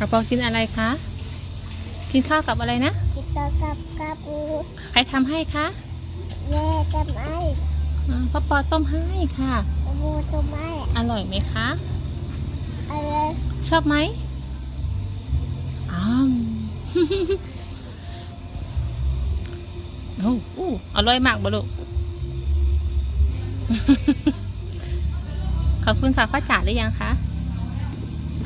อาปอกินอะไรคะ กินข้าวกับอะไรนะ กินต่อกับกับปูใครทำให้คะแม่จะไม่อ่าพ่อปอต้มให้ค่ะปูจะไม่อร่อยไหมคะอะไรชอบไหมอ้าวโอ้โอ้อร่อยมากบลูกขอบคุณค่ะพ่อจ๋าหรือยังคะ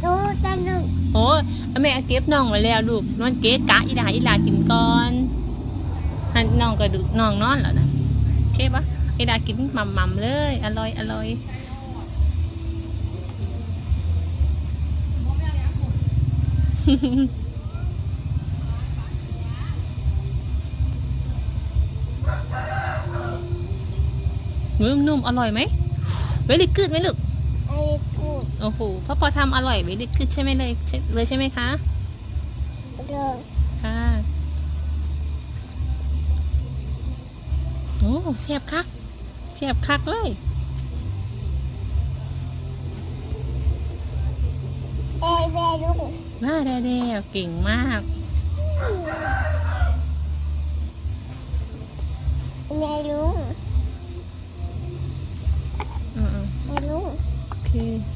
ดูสนุก โอ้ยแม่เก็บน้องไว้แล้วลูกนอนเกะกะอีหลาอีลากินก่อนอันน้องก็ดูน้องนอนแล้วนะโอเคปะอีลากินหม่ำๆเลย อร่อยอร่อยนุ่มนุ่มอร่อยไหมเวลิกึดไหมลูก ไอ้กูโอ้โหพ่อปอทำอร่อยเวลิกึดใช่ไหมเลยใช่เลยใช่ไหมคะ เดินค่ะโอ้เสียบคักเสียบคักเลยเอ้ยแม่ลูกว่าได้เดวเก่งมากแม่ลุง okay